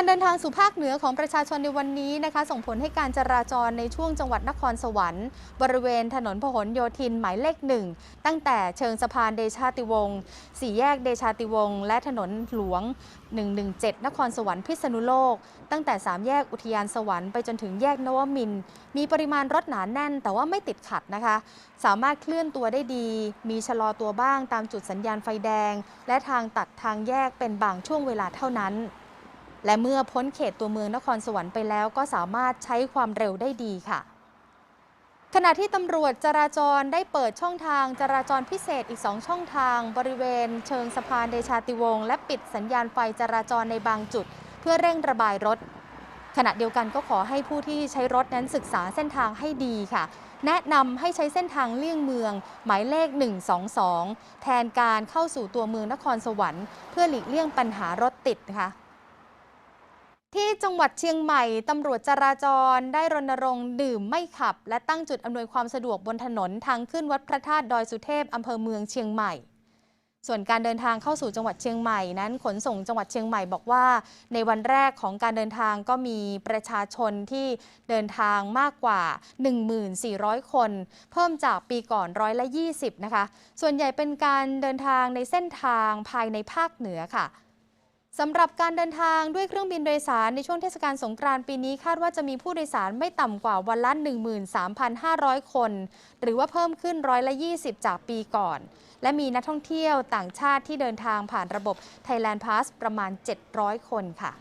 การเดินทางสู่ภาคเหนือของประชาชนในวันนี้นะคะ ส่งผลให้การจราจรในช่วงจังหวัดนครสวรรค์ บริเวณถนนพหลโยธินหมายเลขหนึ่งตั้งแต่เชิงสะพานเดชาติวงศ์สี่แยกเดชาติวงศ์และถนนหลวง 117 นครสวรรค์พิษณุโลก ตั้งแต่ 3 แยกอุทยานสวรรค์ไปจนถึงแยกนวมิน มีปริมาณรถหนาแน่น แต่ว่าไม่ติดขัดนะคะ สามารถเคลื่อนตัวได้ดี มีชะลอตัวบ้างตามจุดสัญญาณไฟแดง และทางตัดทางแยกเป็นบางช่วงเวลาเท่านั้น และเมื่อพ้นเขตตัวเมืองนครสวรรค์ไปแล้วก็สามารถใช้ความเร็วได้ดีค่ะขณะที่ตำรวจจราจรได้เปิดช่องทางจราจรพิเศษอีก 2 ช่องทาง บริเวณ เชิงสะพานเดชาติวงศ์และปิดสัญญาณไฟจราจรในบางจุด เพื่อเร่งระบายรถ ขณะเดียวกันก็ขอให้ผู้ที่ใช้รถนั้นศึกษาเส้นทางให้ดีค่ะ แนะนำให้ใช้เส้นทางเลี่ยงเมือง หมายเลข 122 แทนการเข้าสู่ตัวเมืองนครสวรรค์ เพื่อหลีกเลี่ยงปัญหารถติดนะคะ ที่จังหวัดเชียงใหม่ตำรวจจราจรได้รณรงค์ดื่มไม่ขับ และตั้งจุดอำนวยความสะดวกบนถนนทางขึ้นวัดพระธาตุดอยสุเทพอำเภอเมืองเชียงใหม่ ส่วนการเดินทางเข้าสู่จังหวัดเชียงใหม่นั้น ขนส่งจังหวัดเชียงใหม่บอกว่า ในวันแรกของการเดินทางก็มีประชาชนที่เดินทางมากกว่า 1,400 คน เพิ่มจากปีก่อนร้อยละ 20 นะคะ ส่วนใหญ่เป็นการเดินทางในเส้นทางภายในภาคเหนือค่ะ สำหรับการเดินทางด้วยเครื่องบินโดยสารในช่วงเทศกาลสงกรานต์ปีนี้คาดว่าจะมีผู้โดยสารไม่ต่ำกว่าวันละ 13,500 คน หรือว่าเพิ่มขึ้นร้อยละ 20 จากปีก่อน และมีนักท่องเที่ยวต่างชาติที่เดินทางผ่านระบบ Thailand Pass ประมาณ 700 คนค่ะ